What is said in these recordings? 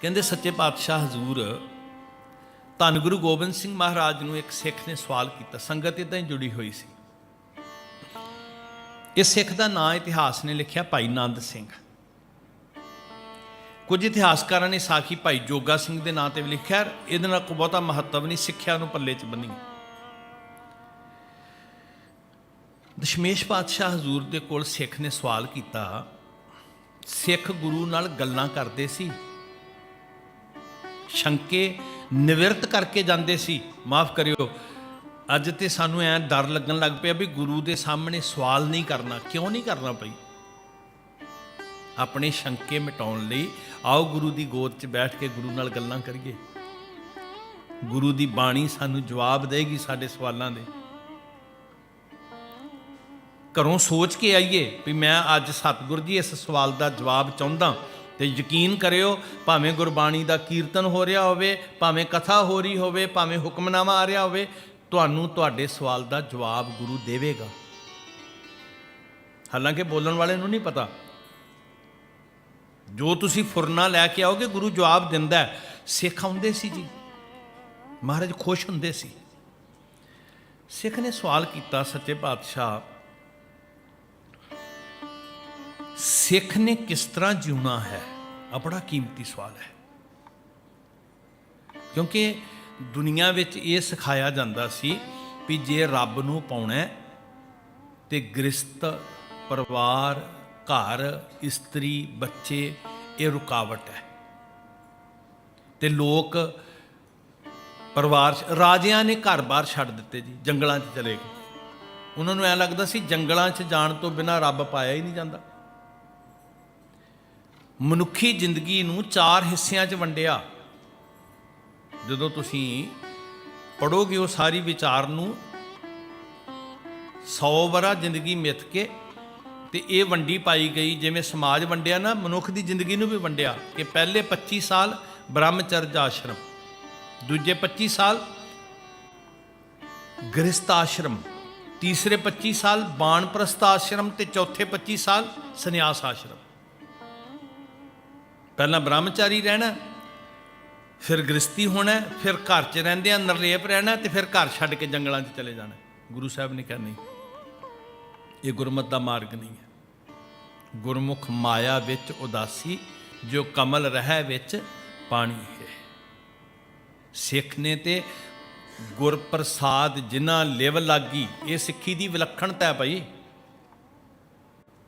ਕਹਿੰਦੇ, ਸੱਚੇ ਪਾਤਸ਼ਾਹ ਹਜ਼ੂਰ, ਧੰਨ ਗੁਰੂ ਗੋਬਿੰਦ ਸਿੰਘ ਮਹਾਰਾਜ ਨੂੰ ਇੱਕ ਸਿੱਖ ਨੇ ਸਵਾਲ ਕੀਤਾ। ਸੰਗਤ ਇਦਾਂ ਹੀ ਜੁੜੀ ਹੋਈ ਸੀ। ਇਹ ਸਿੱਖ ਦਾ ਨਾਂ ਇਤਿਹਾਸ ਨੇ ਲਿਖਿਆ ਭਾਈ ਨੰਦ ਸਿੰਘ। ਕੁਝ ਇਤਿਹਾਸਕਾਰਾਂ ਨੇ ਸਾਖੀ ਭਾਈ ਜੋਗਾ ਸਿੰਘ ਦੇ ਨਾਂ ਤੇ ਵੀ ਲਿਖਿਆ, ਇਹਦੇ ਨਾਲ ਕੋਈ ਬਹੁਤਾ ਮਹੱਤਵ ਨਹੀਂ, ਸਿੱਖਿਆ ਨੂੰ ਪੱਲੇ 'ਚ ਬੰਨੀ। ਦਸ਼ਮੇਸ਼ ਪਾਤਸ਼ਾਹ ਹਜ਼ੂਰ ਦੇ ਕੋਲ ਸਿੱਖ ਨੇ ਸਵਾਲ ਕੀਤਾ, ਸਿੱਖ ਗੁਰੂ ਨਾਲ ਗੱਲਾਂ ਕਰਦੇ ਸੀ। ਸ਼ੰਕੇ ਨਿਵਰਤ ਕਰਕੇ ਜਾਂਦੇ ਸੀ। ਮਾਫ ਕਰਿਓ। ਅੱਜ ਤੇ ਸਾਨੂੰ ਐ ਡਰ ਲੱਗਣ ਲੱਗ ਪਿਆ ਵੀ ਗੁਰੂ ਦੇ ਸਾਹਮਣੇ ਸਵਾਲ ਨਹੀਂ ਕਰਨਾ। ਕਿਉਂ ਨਹੀਂ ਕਰਨਾ ਪਈ ਆਪਣੇ ਸ਼ੰਕੇ ਮਿਟਾਉਣ ਲਈ ਆਓ ਗੁਰੂ ਦੀ ਗੋਦ 'ਚ ਬੈਠ ਕੇ ਗੁਰੂ ਨਾਲ ਗੱਲਾਂ ਕਰੀਏ। ਗੁਰੂ ਦੀ ਬਾਣੀ ਸਾਨੂੰ ਜਵਾਬ ਦੇਗੀ ਸਾਡੇ ਸਵਾਲਾਂ ਦੇ। ਘਰੋਂ ਸੋਚ ਕੇ ਆਈਏ ਵੀ ਮੈਂ ਅੱਜ ਸਤਿਗੁਰ ਜੀ ਇਸ ਸਵਾਲ ਦਾ ਜਵਾਬ ਚਾਹੁੰਦਾ ਤੇ ਯਕੀਨ ਕਰਿਓ, ਭਾਵੇਂ ਗੁਰਬਾਣੀ ਦਾ ਕੀਰਤਨ ਹੋ ਰਿਹਾ ਹੋਵੇ, ਭਾਵੇਂ ਕਥਾ ਹੋ ਰਹੀ ਹੋਵੇ, ਭਾਵੇਂ ਹੁਕਮਨਾਮਾ ਆ ਰਿਹਾ ਹੋਵੇ, ਤੁਹਾਨੂੰ ਤੁਹਾਡੇ ਸਵਾਲ ਦਾ ਜਵਾਬ ਗੁਰੂ ਦੇਵੇਗਾ। ਹਾਲਾਂਕਿ ਬੋਲਣ ਵਾਲੇ ਨੂੰ ਨਹੀਂ ਪਤਾ। ਜੋ ਤੁਸੀਂ ਫੁਰਨਾ ਲੈ ਕੇ ਆਓਗੇ, ਗੁਰੂ ਜਵਾਬ ਦਿੰਦਾ ਹੈ, ਸਿੱਖ ਆਉਂਦੇ ਸੀ ਜੀ। ਮਹਾਰਾਜ ਖੁਸ਼ ਹੁੰਦੇ ਸੀ। ਸਿੱਖ ਨੇ ਸਵਾਲ ਕੀਤਾ, ਸੱਚੇ ਪਾਤਸ਼ਾਹ ਸਿੱਖ ਨੇ ਕਿਸ ਤਰ੍ਹਾਂ ਜਿਉਣਾ ਹੈ? ਆ ਬੜਾ ਕੀਮਤੀ ਸਵਾਲ ਹੈ। ਕਿਉਂਕਿ ਦੁਨੀਆ ਵਿੱਚ ਇਹ ਸਿਖਾਇਆ ਜਾਂਦਾ ਸੀ ਵੀ ਜੇ ਰੱਬ ਨੂੰ ਪਾਉਣਾ ਹੈ ਤੇ ਗ੍ਰਸਤ, ਪਰਿਵਾਰ, ਘਰ, ਇਸਤਰੀ, ਬੱਚੇ, ਇਹ ਰੁਕਾਵਟ ਹੈ। ਤੇ ਲੋਕ ਪਰਿਵਾਰ ਰਾਜਿਆਂ ਨੇ ਘਰ-ਬਾਰ ਛੱਡ ਦਿੱਤੇ ਜੀ, ਜੰਗਲਾਂ 'ਚ ਚਲੇ ਗਏ। ਉਹਨਾਂ ਨੂੰ ਐ ਲੱਗਦਾ ਸੀ ਜੰਗਲਾਂ 'ਚ ਜਾਣ ਤੋਂ ਬਿਨਾ ਰੱਬ ਪਾਇਆ ਹੀ ਨਹੀਂ ਜਾਂਦਾ। ਮਨੁੱਖੀ ਜ਼ਿੰਦਗੀ ਨੂੰ ਚਾਰ ਹਿੱਸਿਆਂ 'ਚ ਵੰਡਿਆ। ਜਦੋਂ ਤੁਸੀਂ ਪੜੋਗੇ ਉਹ ਸਾਰੀ ਵਿਚਾਰ ਨੂੰ 100 ਵਰਾ ਜ਼ਿੰਦਗੀ ਮਿੱਥ ਕੇ ਤੇ ਇਹ ਵੰਡੀ ਪਾਈ ਗਈ, ਜਿਵੇਂ ਸਮਾਜ ਵੰਡਿਆ ਨਾ, ਮਨੁੱਖ ਦੀ ਜ਼ਿੰਦਗੀ ਨੂੰ ਵੀ ਵੰਡਿਆ ਕਿ ਪਹਿਲੇ 25 ਸਾਲ ਬ੍ਰਹਮਚਰਜ ਆਸ਼ਰਮ, ਦੂਜੇ 25 ਸਾਲ ਗ੍ਰਸਥ ਆਸ਼ਰਮ, ਤੀਸਰੇ 25 ਸਾਲ ਬਾਣਪ੍ਰਸਥ ਆਸ਼ਰਮ ਤੇ ਚੌਥੇ 25 ਸਾਲ ਸੰਨਿਆਸ ਆਸ਼ਰਮ। ਪਹਿਲਾਂ ਬ੍ਰਹਮਚਾਰੀ ਰਹਿਣਾ, ਫਿਰ ਗ੍ਰਸਤੀ ਹੋਣਾ, ਫਿਰ ਘਰ 'ਚ ਰਹਿੰਦੇ ਆ, ਨਰਲੇਪ ਰਹਿਣਾ ਤੇ ਫਿਰ ਘਰ ਛੱਡ ਕੇ ਜੰਗਲਾਂ 'ਚ ਚਲੇ ਜਾਣਾ। ਗੁਰੂ ਸਾਹਿਬ ਨੇ ਕਿਹਾ, ਨਹੀਂ, ਇਹ ਗੁਰਮਤ ਦਾ ਮਾਰਗ ਨਹੀਂ ਹੈ। ਗੁਰਮੁਖ ਮਾਇਆ ਵਿੱਚ ਉਦਾਸੀ, ਜੋ ਕਮਲ ਰਹਿ ਵਿੱਚ ਪਾਣੀ ਹੈ। ਸਿੱਖ ਨੇ ਤੇ ਗੁਰ ਪ੍ਰਸਾਦ ਜਿਨ੍ਹਾਂ ਲਿਵ ਲਾਗੀ, ਇਹ ਸਿੱਖੀ ਦੀ ਵਿਲੱਖਣਤਾ ਹੈ ਭਾਈ।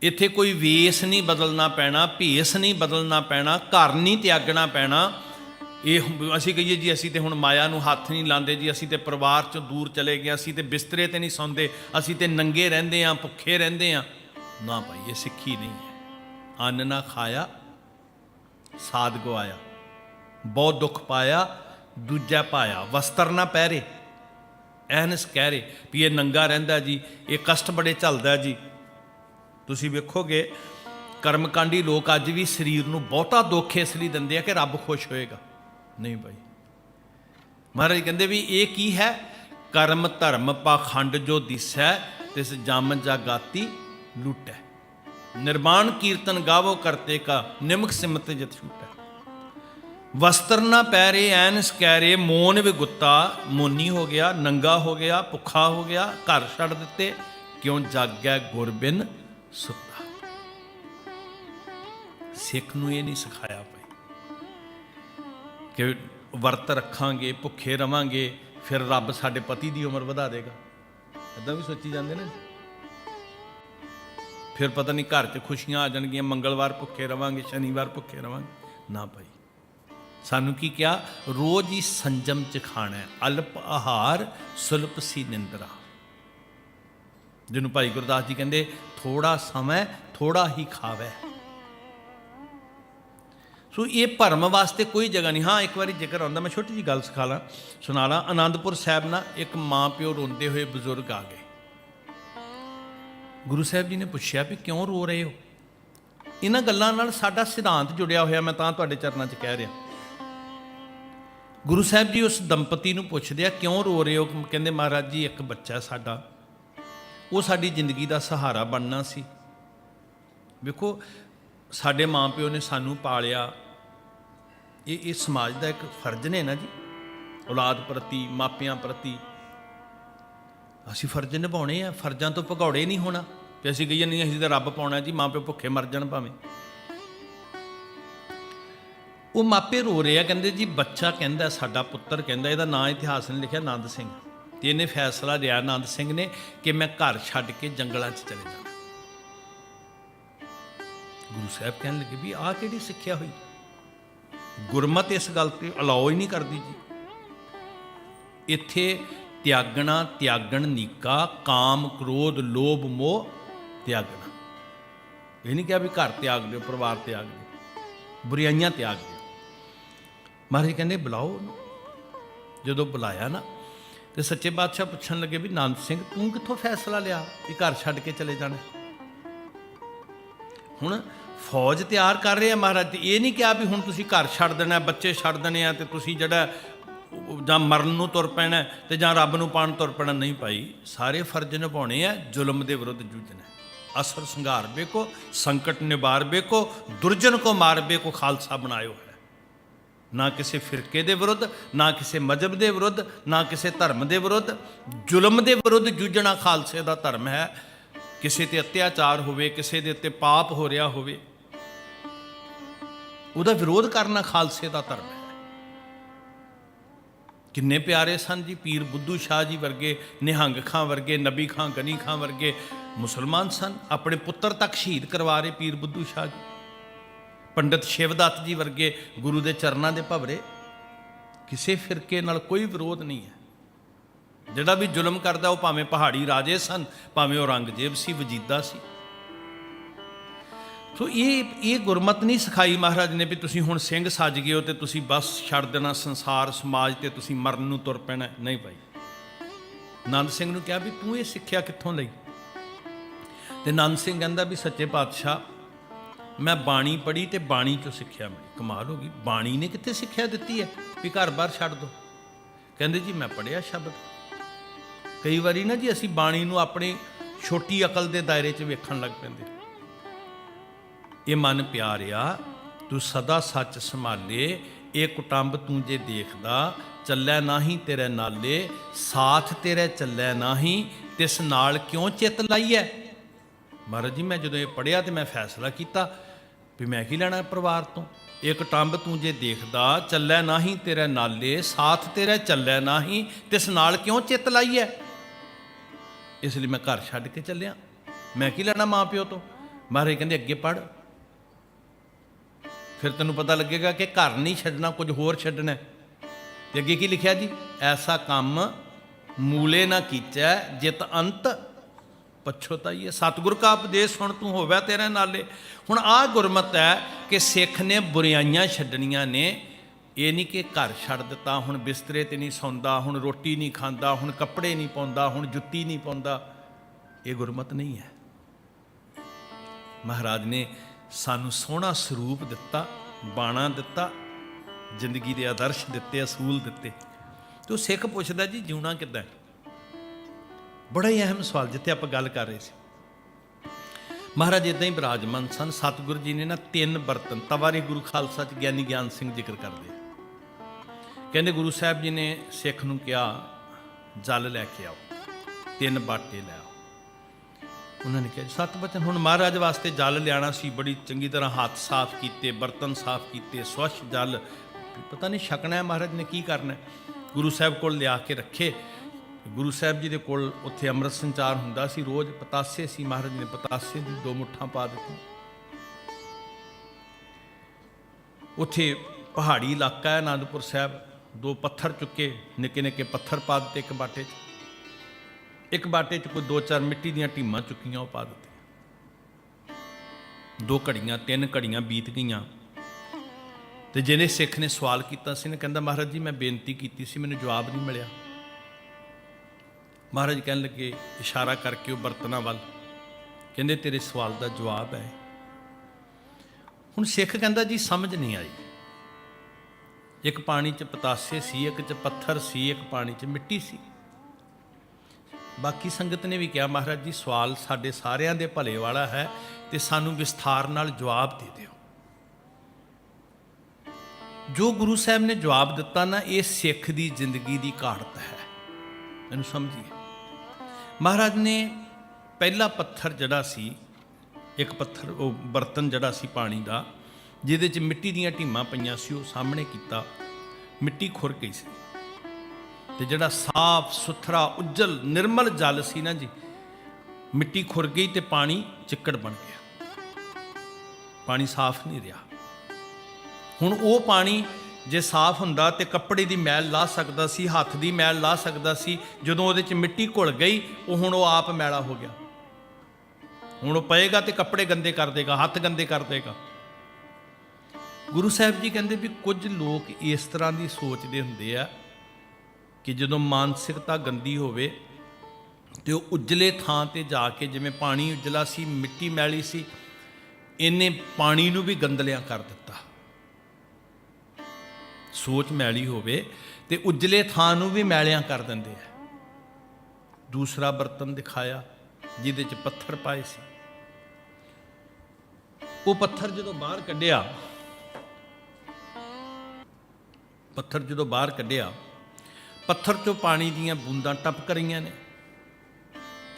ਇੱਥੇ ਕੋਈ ਵੇਸ ਨਹੀਂ ਬਦਲਣਾ ਪੈਣਾ, ਭੇਸ ਨਹੀਂ ਬਦਲਣਾ ਪੈਣਾ, ਘਰ ਨਹੀਂ ਤਿਆਗਣਾ ਪੈਣਾ। ਇਹ ਅਸੀਂ ਕਹੀਏ ਜੀ, ਅਸੀਂ ਤੇ ਹੁਣ ਮਾਇਆ ਨੂੰ ਹੱਥ ਨਹੀਂ ਲਾਉਂਦੇ ਜੀ, ਅਸੀਂ ਤੇ ਪਰਿਵਾਰ ਚੋਂ ਦੂਰ ਚਲੇ ਗਏ, ਅਸੀਂ ਤੇ ਬਿਸਤਰੇ ਤੇ ਨਹੀਂ ਸੌਂਦੇ, ਅਸੀਂ ਤੇ ਨੰਗੇ ਰਹਿੰਦੇ ਆਂ, ਭੁੱਖੇ ਰਹਿੰਦੇ ਆਂ। ਨਾ ਭਾਈ, ਇਹ ਸਿੱਖੀ ਨਹੀਂ ਹੈ। ਅੰਨ ਨਾ ਖਾਇਆ, ਸਾਧ ਗਵਾਇਆ। ਬਹੁਤ ਦੁੱਖ ਪਾਇਆ, ਦੂਜਾ ਪਾਇਆ। ਵਸਤਰ ਨਾ ਪਹਿਰੇ, ਐਨਸ ਕਹਿ ਰੇ ਵੀ ਇਹ ਨੰਗਾ ਰਹਿੰਦਾ ਜੀ, ਇਹ ਕਸ਼ਟ ਬੜੇ ਝੱਲਦਾ ਜੀ। ਤੁਸੀਂ ਵੇਖੋਗੇ, ਕਰਮਕਾਂਡੀ ਲੋਕ ਅੱਜ ਵੀ ਸਰੀਰ ਨੂੰ ਬਹੁਤਾ ਦੁੱਖ ਇਸ ਲਈ ਦਿੰਦੇ ਆ ਕਿ ਰੱਬ ਖੁਸ਼ ਹੋਏਗਾ। ਨਹੀਂ ਭਾਈ ਮਹਾਰਾਜ ਕਹਿੰਦੇ ਵੀ ਇਹ ਕੀ ਹੈ? ਕਰਮ ਧਰਮ ਪਾਖੰਡ ਜੋ ਦਿਸੈ, ਤਿਸ ਜਮ ਜਾਗਾਤੀ ਲੁਟੈ। ਨਿਰਮਾਣ ਕੀਰਤਨ ਗਾਵੋ ਕਰਤੇ ਕਾ, ਨਿਮਕ ਸਿਮਤ ਜਤ ਛੂਟੈ। ਵਸਤਰ ਨਾ ਪੈਰੇ ਐਨ ਸਕੈਰੇ, ਮੋਨ ਵਿਗੁੱਤਾ, ਮੋਨੀ ਹੋ ਗਿਆ, ਨੰਗਾ ਹੋ ਗਿਆ, ਭੁੱਖਾ ਹੋ ਗਿਆ, ਘਰ ਛੱਡ ਦਿੱਤੇ, ਕਿਉਂ ਜਾਗੈ ਗੁਰਬਿਨ ਸੁੱਤਾ। ਸਿੱਖ ਨੂੰ ਇਹ ਨਹੀਂ ਸਿਖਾਇਆ ਭਾਈ ਕਿ ਵਰਤ ਰੱਖਾਂਗੇ, ਭੁੱਖੇ ਰਵਾਂਗੇ, ਫਿਰ ਰੱਬ ਸਾਡੇ ਪਤੀ ਦੀ ਉਮਰ ਵਧਾ ਦੇਗਾ। ਇਦਾਂ ਵੀ ਸੋਚੀ ਜਾਂਦੇ ਨੇ। ਫਿਰ ਪਤਾ ਨਹੀਂ ਘਰ 'ਚ ਖੁਸ਼ੀਆਂ ਆ ਜਾਣਗੀਆਂ, ਮੰਗਲਵਾਰ ਭੁੱਖੇ ਰਵਾਂਗੇ, ਸ਼ਨੀਵਾਰ ਭੁੱਖੇ ਰਵਾਂਗੇ। ਨਾ ਭਾਈ। ਸਾਨੂੰ ਕੀ ਕਿਹਾ? ਰੋਜ਼ ਹੀ ਸੰਜਮ ਚ ਖਾਣਾ ਹੈ। ਅਲਪ ਆਹਾਰ, ਸੁਲਪ ਸੀ ਨਿੰਦਰਾ। ਜਿਹਨੂੰ ਭਾਈ ਗੁਰਦਾਸ ਜੀ ਕਹਿੰਦੇ ਥੋੜਾ ਸਮਾਂ ਥੋੜਾ ਹੀ ਖਾਵੇ। ਸੋ ਇਹ ਭਰਮ ਵਾਸਤੇ ਕੋਈ ਜਗ੍ਹਾ ਨਹੀਂ। ਹਾਂ, ਇੱਕ ਵਾਰੀ ਜ਼ਿਕਰ ਆਉਂਦਾ, ਮੈਂ ਛੋਟੀ ਜੀ ਗੱਲ ਸਿਖਾ ਲਾਂ, ਸੁਣਾ ਲਾਂ। ਆਨੰਦਪੁਰ ਸਾਹਿਬ ਨਾ ਇੱਕ ਮਾਂ ਪਿਓ ਰੋਂਦੇ ਹੋਏ ਬਜ਼ੁਰਗ ਆ ਗਏ। ਗੁਰੂ ਸਾਹਿਬ ਜੀ ਨੇ ਪੁੱਛਿਆ ਵੀ ਕਿਉਂ ਰੋ ਰਹੇ ਹੋ? ਇਹਨਾਂ ਗੱਲਾਂ ਨਾਲ ਸਾਡਾ ਸਿਧਾਂਤ ਜੁੜਿਆ ਹੋਇਆ, ਮੈਂ ਤਾਂ ਤੁਹਾਡੇ ਚਰਨਾਂ 'ਚ ਕਹਿ ਰਿਹਾ। ਗੁਰੂ ਸਾਹਿਬ ਜੀ ਉਸ ਦੰਪਤੀ ਨੂੰ ਪੁੱਛਦੇ ਆ, ਕਿਉਂ ਰੋ ਰਹੇ ਹੋ? ਕਹਿੰਦੇ, ਮਹਾਰਾਜ ਜੀ, ਇੱਕ ਬੱਚਾ ਸਾਡਾ ਉਹ ਸਾਡੀ ਜ਼ਿੰਦਗੀ ਦਾ ਸਹਾਰਾ ਬਣਨਾ ਸੀ। ਵੇਖੋ, ਸਾਡੇ ਮਾਪਿਓ ਨੇ ਸਾਨੂੰ ਪਾਲਿਆ। ਇਹ ਇਹ ਸਮਾਜ ਦਾ ਇੱਕ ਫਰਜ਼ ਨੇ ਨਾ ਜੀ। ਔਲਾਦ ਪ੍ਰਤੀ, ਮਾਪਿਆਂ ਪ੍ਰਤੀ। ਅਸੀਂ ਫਰਜ਼ ਨਿਭਾਉਣੇ ਆ। ਫਰਜ਼ਾਂ ਤੋਂ ਭਗੌੜੇ ਨਹੀਂ ਹੋਣਾ। ਤੇ ਅਸੀਂ ਕਹੀਏ, ਨਹੀਂ, ਅਸੀਂ ਤਾਂ ਰੱਬ ਪਾਉਣਾ ਜੀ ਮਾਪੇ ਭੁੱਖੇ ਮਰ ਜਾਣ ਭਾਵੇਂ। ਉਹ ਮਾਪੇ ਰੋ ਰਹੇ ਆ, ਕਹਿੰਦੇ ਜੀ, ਬੱਚਾ ਕਹਿੰਦਾ, ਸਾਡਾ ਪੁੱਤਰ ਕਹਿੰਦਾ, ਇਹਦਾ ਨਾਂ ਇਤਿਹਾਸ ਨੇ ਲਿਖਿਆ ਆਨੰਦ ਸਿੰਘ। ਤੇ ਇਹਨੇ ਫੈਸਲਾ ਲਿਆ ਆਨੰਦ ਸਿੰਘ ਨੇ ਕਿ ਮੈਂ ਘਰ ਛੱਡ ਕੇ ਜੰਗਲਾਂ 'ਚ ਚਲੇ ਜਾਣਾ ਗੁਰੂ ਸਾਹਿਬ ਕਹਿਣ ਲੱਗੇ ਵੀ ਆਹ ਕਿਹੜੀ ਸਿੱਖਿਆ ਹੋਈ? ਗੁਰਮਤ ਇਸ ਗੱਲ ਤੇ ਅਲਾਉ ਹੀ ਨਹੀਂ ਕਰਦੀ ਜੀ। ਇੱਥੇ ਤਿਆਗਣਾ, ਤਿਆਗਣ ਨੀਕਾ, ਕਾਮ, ਕ੍ਰੋਧ, ਲੋਭ, ਮੋਹ, ਤਿਆਗਣਾ। ਇਹ ਨਹੀਂ ਕਿਹਾ ਵੀ ਘਰ ਤਿਆਗ ਦਿਓ, ਪਰਿਵਾਰ ਤਿਆਗ ਦਿਓ। ਬੁਰਾਈਆਂ ਤਿਆਗ ਦਿਓ। ਮਹਾਰਾਜ ਕਹਿੰਦੇ ਬੁਲਾਓ ਜਦੋਂ ਬੁਲਾਇਆ ਨਾ ਤੇ ਸੱਚੇ ਬਾਦਸ਼ਾਹ ਪੁੱਛਣ ਲੱਗੇ ਵੀ ਨੰਦ ਸਿੰਘ, ਤੂੰ ਕਿੱਥੋਂ ਫੈਸਲਾ ਲਿਆ ਵੀ ਘਰ ਛੱਡ ਕੇ ਚਲੇ ਜਾਣਾ? ਹੁਣ ਫੌਜ ਤਿਆਰ ਕਰ ਰਹੇ ਆ ਮਹਾਰਾਜ ਤੇ ਇਹ ਨਹੀਂ ਕਿਹਾ ਵੀ ਹੁਣ ਤੁਸੀਂ ਘਰ ਛੱਡ ਦੇਣਾ, ਬੱਚੇ ਛੱਡ ਦੇਣੇ ਆ ਤੇ ਤੁਸੀਂ ਜਿਹੜਾ ਜਾਂ ਮਰਨ ਨੂੰ ਤੁਰ ਪੈਣਾ ਤੇ ਜਾਂ ਰੱਬ ਨੂੰ ਪਾਣ ਤੁਰ ਪੈਣਾ। ਨਹੀਂ ਭਾਈ, ਸਾਰੇ ਫਰਜ਼ ਨਿਭਾਉਣੇ ਆ, ਜ਼ੁਲਮ ਦੇ ਵਿਰੁੱਧ ਜੂਝਣਾ। ਅਸਰ ਸੰਘਾਰ ਬੇਕੋ ਸੰਕਟ ਨਿਵਾਰ ਬੇਕੋ ਦੁਰਜਨ ਕੋ ਮਾਰ ਬੇਕੋ ਖਾਲਸਾ ਬਣਾਇਓ। ਹੈ ਨਾ ਕਿਸੇ ਫਿਰਕੇ ਦੇ ਵਿਰੁੱਧ, ਨਾ ਕਿਸੇ ਮਜਹਬ ਦੇ ਵਿਰੁੱਧ, ਨਾ ਕਿਸੇ ਧਰਮ ਦੇ ਵਿਰੁੱਧ। ਜ਼ੁਲਮ ਦੇ ਵਿਰੁੱਧ ਜੂਝਣਾ ਖਾਲਸੇ ਦਾ ਧਰਮ ਹੈ। ਕਿਸੇ ਤੇ ਅਤਿਆਚਾਰ ਹੋਵੇ, ਕਿਸੇ ਦੇ ਉੱਤੇ ਪਾਪ ਹੋ ਰਿਹਾ ਹੋਵੇ, ਉਹਦਾ ਵਿਰੋਧ ਕਰਨਾ ਖਾਲਸੇ ਦਾ ਧਰਮ ਹੈ। ਕਿੰਨੇ ਪਿਆਰੇ ਸਨ ਜੀ, ਪੀਰ ਬੁੱਧੂ ਸ਼ਾਹ ਜੀ ਵਰਗੇ, ਨਿਹੰਗ ਖਾਂ ਵਰਗੇ, ਨਬੀ ਖਾਂ, ਗਨੀ ਖਾਂ ਵਰਗੇ ਮੁਸਲਮਾਨ ਸਨ। ਆਪਣੇ ਪੁੱਤਰ ਤੱਕ ਸ਼ਹੀਦ ਕਰਵਾ ਰਹੇ ਪੀਰ ਬੁੱਧੂ ਸ਼ਾਹ ਜੀ। ਪੰਡਿਤ ਸ਼ਿਵਦੱਤ ਜੀ ਵਰਗੇ ਗੁਰੂ ਦੇ ਚਰਨਾਂ ਦੇ ਭਵਰੇ, ਕਿਸੇ ਫਿਰਕੇ ਨਾਲ ਕੋਈ ਵਿਰੋਧ ਨਹੀਂ ਹੈ। ਜਿਹੜਾ ਵੀ ਜ਼ੁਲਮ ਕਰਦਾ, ਉਹ ਭਾਵੇਂ ਪਹਾੜੀ ਰਾਜੇ ਸਨ, ਭਾਵੇਂ ਉਹ ਰੰਗਜੇਬ ਸੀ, ਵਜੀਦਾ ਸੀ। ਸੋ ਇਹ ਇਹ ਗੁਰਮਤ ਨਹੀਂ ਸਿਖਾਈ ਮਹਾਰਾਜ ਨੇ ਵੀ ਤੁਸੀਂ ਹੁਣ ਸਿੰਘ ਸੱਜ ਗਏ ਹੋ ਤੇ ਤੁਸੀਂ ਬਸ ਛੱਡ ਦੇਣਾ ਸੰਸਾਰ, ਸਮਾਜ ਤੇ ਤੁਸੀਂ ਮਰਨ ਨੂੰ ਤੁਰ ਪੈਣਾ। ਨਹੀਂ ਭਾਈ। ਨੰਦ ਸਿੰਘ ਨੂੰ ਕਿਹਾ ਵੀ ਤੂੰ ਇਹ ਸਿੱਖਿਆ ਕਿੱਥੋਂ ਲਈ? ਤੇ ਨੰਦ ਸਿੰਘ ਕਹਿੰਦਾ ਵੀ ਸੱਚੇ ਪਾਤਸ਼ਾਹ ਮੈਂ ਬਾਣੀ ਪੜ੍ਹੀ ਤੇ ਬਾਣੀ ਚੋਂ ਸਿੱਖਿਆ ਮਿਲੀ। ਕਮਾਲ ਹੋ ਗਈ। ਬਾਣੀ ਨੇ ਕਿੱਥੇ ਸਿੱਖਿਆ ਦਿੱਤੀ ਹੈ? ਵੀ ਘਰ-ਬਾਰ ਛੱਡ ਦੋ। ਕਹਿੰਦੇ ਜੀ, ਮੈਂ ਪੜ੍ਹਿਆ ਸ਼ਬਦ। ਕਈ ਵਾਰੀ ਨਾ ਜੀ, ਅਸੀਂ ਬਾਣੀ ਨੂੰ ਆਪਣੀ ਛੋਟੀ ਅਕਲ ਦੇ ਦਾਇਰੇ 'ਚ ਵੇਖਣ ਲੱਗ ਪੈਂਦੇ। ਇਹ ਮਨ ਪਿਆਰਿਆ, ਤੂੰ ਸਦਾ ਸੱਚ ਸੰਭਾਲੇ, ਇਹ ਕੁਟੰਬ ਤੂੰ ਜੇ ਦੇਖਦਾ, ਚੱਲੈ ਨਾਹੀ ਤੇਰੇ ਨਾਲੇ, ਸਾਥ ਤੇਰੇ ਚੱਲੈ ਨਾਹੀ, ਤਿਸ ਨਾਲ ਕਿਉਂ ਚਿੱਤ ਲਾਈਐ? ਮਹਾਰਾਜ ਜੀ, ਮੈਂ ਜਦੋਂ ਇਹ ਪੜਿਆ ਤੇ ਮੈਂ ਫੈਸਲਾ ਕੀਤਾ ਵੀ ਮੈਂ ਕੀ ਲੈਣਾ ਪਰਿਵਾਰ ਤੋਂ? ਇੱਕ ਟੰਬ ਤੂੰ ਜੇ ਦੇਖਦਾ, ਚੱਲੈ ਨਾਹੀ ਤੇਰੇ ਨਾਲੇ, ਸਾਥ ਤੇਰੇ ਚੱਲੈ ਨਾਹੀ, ਤਿਸ ਨਾਲ ਕਿਉਂ ਚਿੱਤ ਲਾਈਐ? ਇਸ ਲਈ ਮੈਂ ਘਰ ਛੱਡ ਕੇ ਚੱਲਿਆ। ਮੈਂ ਕੀ ਲੈਣਾ ਮਾਂ ਪਿਓ ਤੋਂ? ਮਹਾਰਾਜ ਕਹਿੰਦੇ, ਅੱਗੇ ਪੜ ਫਿਰ ਤੈਨੂੰ ਪਤਾ ਲੱਗੇਗਾ ਕਿ ਘਰ ਨਹੀਂ ਛੱਡਣਾ, ਕੁਝ ਹੋਰ ਛੱਡਣਾ ਹੈ। ਤੇ ਅੱਗੇ ਕੀ ਲਿਖਿਆ ਜੀ? ਐਸਾ ਕੰਮ ਮੂਲੇ ਨਾ ਕੀਚੈ, ਜਿਤ ਅੰਤ ਪਛੋਤਾਈਏ ਸਤਿਗੁਰ ਕਾ ਉਪਦੇਸ਼ ਹੁਣ ਤੂੰ ਹੋਵੇ ਤੇਰੇ ਨਾਲੇ। ਹੁਣ ਆਹ ਗੁਰਮਤ ਹੈ ਕਿ ਸਿੱਖ ਨੇ ਬੁਰਾਈਆਂ ਛੱਡਣੀਆਂ ਨੇ। ਇਹ ਨਹੀਂ ਕਿ ਘਰ ਛੱਡ ਦਿੱਤਾ, ਹੁਣ ਬਿਸਤਰੇ ਤੇ ਨਹੀਂ ਸੌਂਦਾ, ਹੁਣ ਰੋਟੀ ਨਹੀਂ ਖਾਂਦਾ, ਹੁਣ ਕੱਪੜੇ ਨਹੀਂ ਪਾਉਂਦਾ, ਹੁਣ ਜੁੱਤੀ ਨਹੀਂ ਪਾਉਂਦਾ। ਇਹ ਗੁਰਮਤ ਨਹੀਂ ਹੈ। ਮਹਾਰਾਜ ਨੇ ਸਾਨੂੰ ਸੋਹਣਾ ਸਰੂਪ ਦਿੱਤਾ, ਬਾਣਾ ਦਿੱਤਾ, ਜ਼ਿੰਦਗੀ ਦੇ ਆਦਰਸ਼ ਦਿੱਤੇ, ਅਸੂਲ ਦਿੱਤੇ। ਤੇ ਸਿੱਖ ਪੁੱਛਦਾ ਜੀ, ਜਿਉਣਾ ਕਿੱਦਾਂ ਬੜਾ ਹੀ ਅਹਿਮ ਸਵਾਲ ਜਿੱਥੇ ਆਪਾਂ ਗੱਲ ਕਰ ਰਹੇ ਸੀ। ਮਹਾਰਾਜ ਇਦਾਂ ਹੀ ਬਿਰਾਜਮਾਨ ਸਨ। ਸਤਿਗੁਰੂ ਜੀ ਨੇ ਨਾ ਤਿੰਨ ਬਰਤਨ ਤਵਾਰੀ ਗੁਰੂ ਖਾਲਸਾ ਚ ਗਿਆਨੀ ਗਿਆਨ ਸਿੰਘ ਜ਼ਿਕਰ ਕਰਦੇ। ਕਹਿੰਦੇ ਗੁਰੂ ਸਾਹਿਬ ਜੀ ਨੇ ਸਿੱਖ ਨੂੰ ਕਿਹਾ ਜਲ ਲੈ ਕੇ ਆਓ ਤਿੰਨ ਬਾਟੇ ਲੈ ਆਓ। ਉਹਨਾਂ ਨੇ ਕਿਹਾ ਜੀ, ਬਚਨ ਹੁਣ ਮਹਾਰਾਜ ਵਾਸਤੇ ਜਲ ਲਿਆਣਾ ਸੀ। ਬੜੀ ਚੰਗੀ ਤਰ੍ਹਾਂ ਹੱਥ ਸਾਫ਼ ਕੀਤੇ ਬਰਤਨ ਸਾਫ਼ ਕੀਤੇ ਸਵੱਛ ਜਲ। ਪਤਾ ਨਹੀਂ ਛਕਣਾ ਹੈ ਮਹਾਰਾਜ ਨੇ ਕੀ ਕਰਨਾ ਗੁਰੂ ਸਾਹਿਬ ਕੋਲ ਲਿਆ ਕੇ ਰੱਖੇ। ਗੁਰੂ ਸਾਹਿਬ ਜੀ ਦੇ ਕੋਲ ਉੱਥੇ ਅੰਮ੍ਰਿਤ ਸੰਚਾਰ ਹੁੰਦਾ ਸੀ, ਰੋਜ਼ ਪਤਾਸੇ ਸੀ ਮਹਾਰਾਜ ਨੇ ਪਤਾਸੇ ਦੀ ਦੋ ਮੁੱਠਾਂ ਪਾ ਦਿੱਤੀਆਂ। ਉੱਥੇ ਪਹਾੜੀ ਇਲਾਕਾ ਹੈ ਆਨੰਦਪੁਰ ਸਾਹਿਬ, ਦੋ ਪੱਥਰ ਚੁੱਕੇ, ਨਿੱਕੇ ਨਿੱਕੇ ਪੱਥਰ ਪਾ ਦਿੱਤੇ ਇੱਕ ਬਾਟੇ 'ਚ। ਇੱਕ ਬਾਟੇ 'ਚ ਕੋਈ ਦੋ ਚਾਰ ਮਿੱਟੀ ਦੀਆਂ ਢੀਮਾਂ ਚੁੱਕੀਆਂ, ਉਹ ਪਾ ਦਿੱਤੀਆਂ। ਦੋ ਘੜੀਆਂ, ਤਿੰਨ ਘੜੀਆਂ ਬੀਤ ਗਈਆਂ। ਤੇ ਜਿਹਨੇ ਸਿੱਖ ਨੇ ਸਵਾਲ ਕੀਤਾ ਸੀ ਨੇ ਕਹਿੰਦਾ, ਮਹਾਰਾਜ ਜੀ, ਮੈਂ ਬੇਨਤੀ ਕੀਤੀ ਸੀ, ਮੈਨੂੰ ਜਵਾਬ ਨਹੀਂ ਮਿਲਿਆ। ਮਹਾਰਾਜ ਕਹਿਣ ਲੱਗੇ, ਇਸ਼ਾਰਾ ਕਰਕੇ ਉਹ ਬਰਤਨਾਂ ਵੱਲ। ਕਹਿੰਦੇ, ਤੇਰੇ ਸਵਾਲ ਦਾ ਜਵਾਬ ਹੈ। ਹੁਣ ਸਿੱਖ ਕਹਿੰਦਾ ਜੀ, ਸਮਝ ਨਹੀਂ ਆਈ। ਇੱਕ ਪਾਣੀ 'ਚ ਪਤਾਸੇ ਸੀ, ਇੱਕ 'ਚ ਪੱਥਰ ਸੀ, ਇੱਕ ਪਾਣੀ 'ਚ ਮਿੱਟੀ ਸੀ। ਬਾਕੀ ਸੰਗਤ ਨੇ ਵੀ ਕਿਹਾ, ਮਹਾਰਾਜ ਜੀ, ਸਵਾਲ ਸਾਡੇ ਸਾਰਿਆਂ ਦੇ ਭਲੇ ਵਾਲਾ ਹੈ ਤੇ ਸਾਨੂੰ ਵਿਸਥਾਰ ਨਾਲ ਜਵਾਬ ਦੇ ਦਿਓ। ਜੋ ਗੁਰੂ ਸਾਹਿਬ ਨੇ ਜਵਾਬ ਦਿੱਤਾ ਨਾ, ਇਹ ਸਿੱਖ ਦੀ ਜ਼ਿੰਦਗੀ ਦੀ ਘਾੜਤ ਹੈ। ਇਹਨੂੰ ਸਮਝੀਏ। ਮਹਾਰਾਜ ਨੇ ਪਹਿਲਾ ਪੱਥਰ ਜਿਹੜਾ ਸੀ, ਇੱਕ ਪੱਥਰ, ਉਹ ਬਰਤਨ ਜਿਹੜਾ ਸੀ ਪਾਣੀ ਦਾ, ਜਿਹਦੇ 'ਚ ਮਿੱਟੀ ਦੀਆਂ ਢੀਮਾਂ ਪਈਆਂ ਸੀ, ਉਹ ਸਾਹਮਣੇ ਕੀਤਾ, ਮਿੱਟੀ ਖੁਰ ਗਈ ਸੀ। ਤੇ ਜਿਹੜਾ ਸਾਫ਼ ਸੁਥਰਾ, ਉੱਜਲ, ਨਿਰਮਲ ਜਲ ਸੀ ਨਾ ਜੀ, ਮਿੱਟੀ ਖੁਰ ਗਈ ਤੇ ਪਾਣੀ ਚਿੱਕੜ ਬਣ ਗਿਆ। ਪਾਣੀ ਸਾਫ਼ ਨਹੀਂ ਰਿਹਾ। ਹੁਣ ਉਹ ਪਾਣੀ ਜੇ ਸਾਫ਼ ਹੁੰਦਾ ਤੇ ਕੱਪੜੇ ਦੀ ਮੈਲ ਲਾ ਸਕਦਾ ਸੀ, ਹੱਥ ਦੀ ਮੈਲ ਲਾ ਸਕਦਾ ਸੀ, ਜਦੋਂ ਉਹਦੇ 'ਚ ਮਿੱਟੀ ਘੁਲ ਗਈ, ਉਹ ਹੁਣ ਉਹ ਆਪ ਮੈਲਾ ਹੋ ਗਿਆ। ਹੁਣ ਉਹ ਪਏਗਾ ਤੇ ਕੱਪੜੇ ਗੰਦੇ ਕਰ ਦੇਗਾ, ਹੱਥ ਗੰਦੇ ਕਰ ਦੇਗਾ। ਗੁਰੂ ਸਾਹਿਬ ਜੀ ਕਹਿੰਦੇ ਵੀ ਕੁਝ ਲੋਕ ਇਸ ਤਰ੍ਹਾਂ ਦੀ ਸੋਚਦੇ ਹੁੰਦੇ ਆ ਕਿ ਜਦੋਂ ਮਾਨਸਿਕਤਾ ਗੰਦੀ ਹੋਵੇ ਤੇ ਉਹ ਉਜਲੇ ਥਾਂ ਤੇ ਜਾ ਕੇ ਜਿਵੇਂ ਪਾਣੀ ਉਜਲਾ ਸੀ, ਮਿੱਟੀ ਮੈਲੀ ਸੀ, ਇਹਨੇ ਪਾਣੀ ਨੂੰ ਵੀ ਗੰਦਲਿਆਂ ਕਰ ਦਿੱਤਾ। ਸੋਚ ਮੈਲੀ ਹੋਵੇ ਤੇ ਉਜਲੇ ਥਾਂ ਨੂੰ ਵੀ ਮੈਲਿਆਂ ਕਰ ਦਿੰਦੇ ਆ। ਦੂਸਰਾ ਬਰਤਨ ਦਿਖਾਇਆ, ਜਿਹਦੇ ਚ ਪੱਥਰ ਪਾਏ ਸੀ। ਉਹ ਪੱਥਰ ਜਦੋਂ ਬਾਹਰ ਕੱਢਿਆ, ਪੱਥਰ ਜਦੋਂ ਬਾਹਰ ਕੱਢਿਆ, ਪੱਥਰ ਚੋਂ ਪਾਣੀ ਦੀਆਂ ਬੂੰਦਾਂ ਟਪਕ ਰਹੀਆਂ ਨੇ।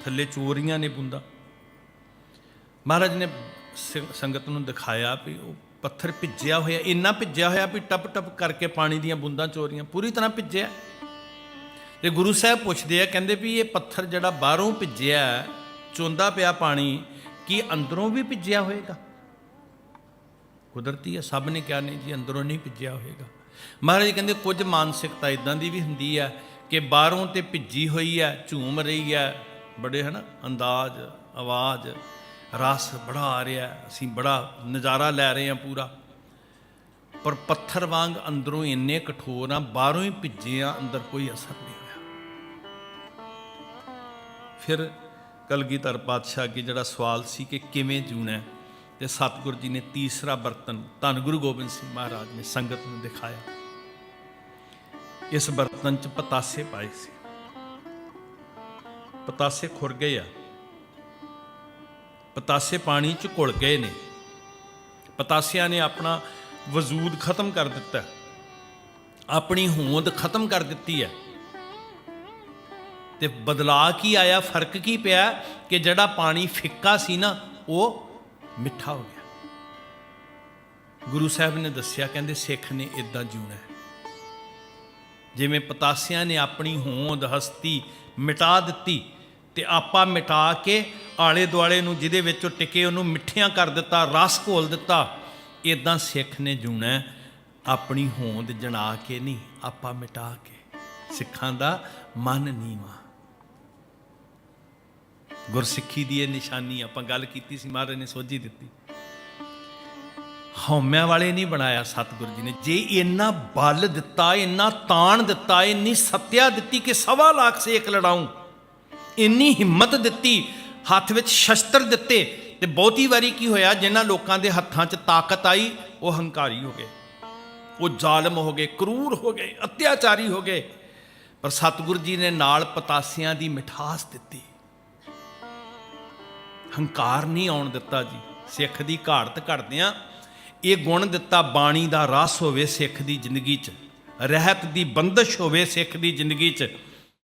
ਥੱਲੇ ਚੋ ਰਹੀਆਂ ਨੇ ਬੂੰਦਾਂ। ਮਹਾਰਾਜ ਨੇ ਸ- ਸੰਗਤ ਨੂੰ ਦਿਖਾਇਆ ਵੀ ਉਹ ਪੱਥਰ ਭਿੱਜਿਆ ਹੋਇਆ, ਇੰਨਾ ਭਿੱਜਿਆ ਹੋਇਆ ਵੀ ਟਪ ਟਪ ਕਰਕੇ ਪਾਣੀ ਦੀਆਂ ਬੂੰਦਾਂ ਚੋਰੀਆਂ, ਪੂਰੀ ਤਰ੍ਹਾਂ ਭਿੱਜਿਆ। ਤੇ ਗੁਰੂ ਸਾਹਿਬ ਪੁੱਛਦੇ ਆ, ਕਹਿੰਦੇ ਵੀ ਇਹ ਪੱਥਰ ਜਿਹੜਾ ਬਾਹਰੋਂ ਭਿੱਜਿਆ, ਚੋਂਦਾ ਪਿਆ ਪਾਣੀ, ਕੀ ਅੰਦਰੋਂ ਵੀ ਭਿੱਜਿਆ ਹੋਏਗਾ? ਕੁਦਰਤੀ ਹੈ ਸਭ ਨੇ ਕਿਹਾ, ਨਹੀਂ ਜੀ, ਅੰਦਰੋਂ ਨਹੀਂ ਭਿੱਜਿਆ ਹੋਏਗਾ। ਮਹਾਰਾਜ ਕਹਿੰਦੇ, ਕੁਝ ਮਾਨਸਿਕਤਾ ਇਦਾਂ ਦੀ ਵੀ ਹੁੰਦੀ ਹੈ ਕਿ ਬਾਹਰੋਂ ਤੇ ਭਿੱਜੀ ਹੋਈ ਹੈ ਝੂਮ ਰਹੀ ਹੈ ਬੜੇ ਹਨਾ, ਅੰਦਾਜ਼, ਆਵਾਜ਼। ਰਸ ਬੜਾ ਆ ਰਿਹਾ ਅਸੀਂ ਬੜਾ ਨਜ਼ਾਰਾ ਲੈ ਰਹੇ ਹਾਂ ਪੂਰਾ। ਪਰ ਪੱਥਰ ਵਾਂਗ ਅੰਦਰੋਂ ਇੰਨੇ ਕਠੋਰ ਆ ਬਾਹਰੋਂ ਹੀ ਭਿੱਜੇ ਆ ਅੰਦਰ ਕੋਈ ਅਸਰ ਨਹੀਂ ਹੋਇਆ। ਫਿਰ ਕਲਗੀਧਰ ਪਾਤਸ਼ਾਹ ਕੀ ਜਿਹੜਾ ਸਵਾਲ ਸੀ ਕਿ ਕਿਵੇਂ ਜੂਣਾ ਹੈ, ਤੇ ਸਤਿਗੁਰੂ ਜੀ ਨੇ ਤੀਸਰਾ ਬਰਤਨ ਧੰਨ ਗੁਰੂ ਗੋਬਿੰਦ ਸਿੰਘ ਮਹਾਰਾਜ ਨੇ ਸੰਗਤ ਨੂੰ ਦਿਖਾਇਆ। ਇਸ ਬਰਤਨ 'ਚ ਪਤਾਸੇ ਪਾਏ ਸੀ। ਪਤਾਸੇ ਖੁਰ ਗਏ ਆ। ਪਤਾਸੇ ਪਾਣੀ 'ਚ ਘੁਲ ਗਏ ਨੇ। ਪਤਾਸਿਆਂ ਨੇ ਆਪਣਾ ਵਜੂਦ ਖਤਮ ਕਰ ਦਿੱਤਾ। ਆਪਣੀ ਹੋਂਦ ਖਤਮ ਕਰ ਦਿੱਤੀ ਹੈ। ਤੇ ਬਦਲਾ ਕੀ ਆਇਆ, ਫ਼ਰਕ ਕੀ ਪਿਆ ਕਿ ਜਿਹੜਾ ਪਾਣੀ ਫਿੱਕਾ ਸੀ ਨਾ, ਉਹ ਮਿੱਠਾ ਹੋ ਗਿਆ। ਗੁਰੂ ਸਾਹਿਬ ਨੇ ਦੱਸਿਆ, ਕਹਿੰਦੇ ਸਿੱਖ ਨੇ ਇਦਾਂ ਜਿਉਣਾ ਹੈ। ਜਿਵੇਂ ਪਤਾਸਿਆਂ ਨੇ ਆਪਣੀ ਹੋਂਦ, ਹਸਤੀ ਮਿਟਾ ਦਿੱਤੀ ਤੇ ਆਪਾ ਮਿਟਾ ਕੇ ਆਲੇ ਦੁਆਲੇ ਨੂੰ, ਜਿਹਦੇ ਵਿੱਚ ਉਹ ਟਿਕੇ ਉਹਨੂੰ ਮਿੱਠਿਆਂ ਕਰ ਦਿੱਤਾ, ਰਸ ਘੋਲ ਦਿੱਤਾ ਇਦਾਂ ਸਿੱਖ ਨੇ ਜੂਣਾ, ਆਪਣੀ ਹੋਂਦ ਜਣਾ ਕੇ ਨਹੀਂ, ਆਪਾ ਮਿਟਾ ਕੇ। ਸਿੱਖਾਂ ਦਾ ਮਨ ਨੀਵਾ। ਗੁਰਸਿੱਖੀ ਦੀ ਇਹ ਨਿਸ਼ਾਨੀ, ਆਪਾਂ ਗੱਲ ਕੀਤੀ ਸੀ, ਮਹਾਰਾਜ ਨੇ ਸੋਝੀ ਦਿੱਤੀ। ਹਉਮਿਆਂ ਵਾਲੇ ਨਹੀਂ ਬਣਾਇਆ ਸਤਿਗੁਰੂ ਜੀ ਨੇ। ਜੇ ਇੰਨਾ ਬਲ ਦਿੱਤਾ, ਇੰਨਾ ਤਾਣ ਦਿੱਤਾ, ਇੰਨੀ ਸੱਤਿਆ ਦਿੱਤੀ ਕਿ ਸਵਾ ਲੱਖ ਸੇ ਇੱਕ ਲੜਾਉਂ ਇੰਨੀ ਹਿੰਮਤ ਦਿੱਤੀ ਹੱਥ ਵਿੱਚ ਸ਼ਸਤਰ ਦਿੱਤੇ ਤੇ ਬਹੁਤੀ ਵਾਰੀ ਕੀ ਹੋਇਆ, ਜਿਨ੍ਹਾਂ ਲੋਕਾਂ ਦੇ ਹੱਥਾਂ 'ਚ ਤਾਕਤ ਆਈ, ਉਹ ਹੰਕਾਰੀ ਹੋ ਗਏ। ਉਹ ਜ਼ਾਲਮ ਹੋ ਗਏ, ਕਰੂਰ ਹੋ ਗਏ, ਅਤਿਆਚਾਰੀ ਹੋ ਗਏ। ਪਰ ਸਤਿਗੁਰ ਜੀ ਨੇ ਨਾਲ ਪਤਾਸਿਆਂ ਦੀ ਮਿਠਾਸ ਦਿੱਤੀ। ਹੰਕਾਰ ਨਹੀਂ ਆਉਣ ਦਿੱਤਾ ਜੀ। ਸਿੱਖ ਦੀ ਘਾੜਤ ਘੜਦਿਆਂ ਇਹ ਗੁਣ ਦਿੱਤਾ ਬਾਣੀ ਦਾ ਰਸ ਹੋਵੇ ਸਿੱਖ ਦੀ ਜ਼ਿੰਦਗੀ 'ਚ। ਰਹਿਤ ਦੀ ਬੰਦਸ਼ ਹੋਵੇ ਸਿੱਖ ਦੀ ਜ਼ਿੰਦਗੀ 'ਚ।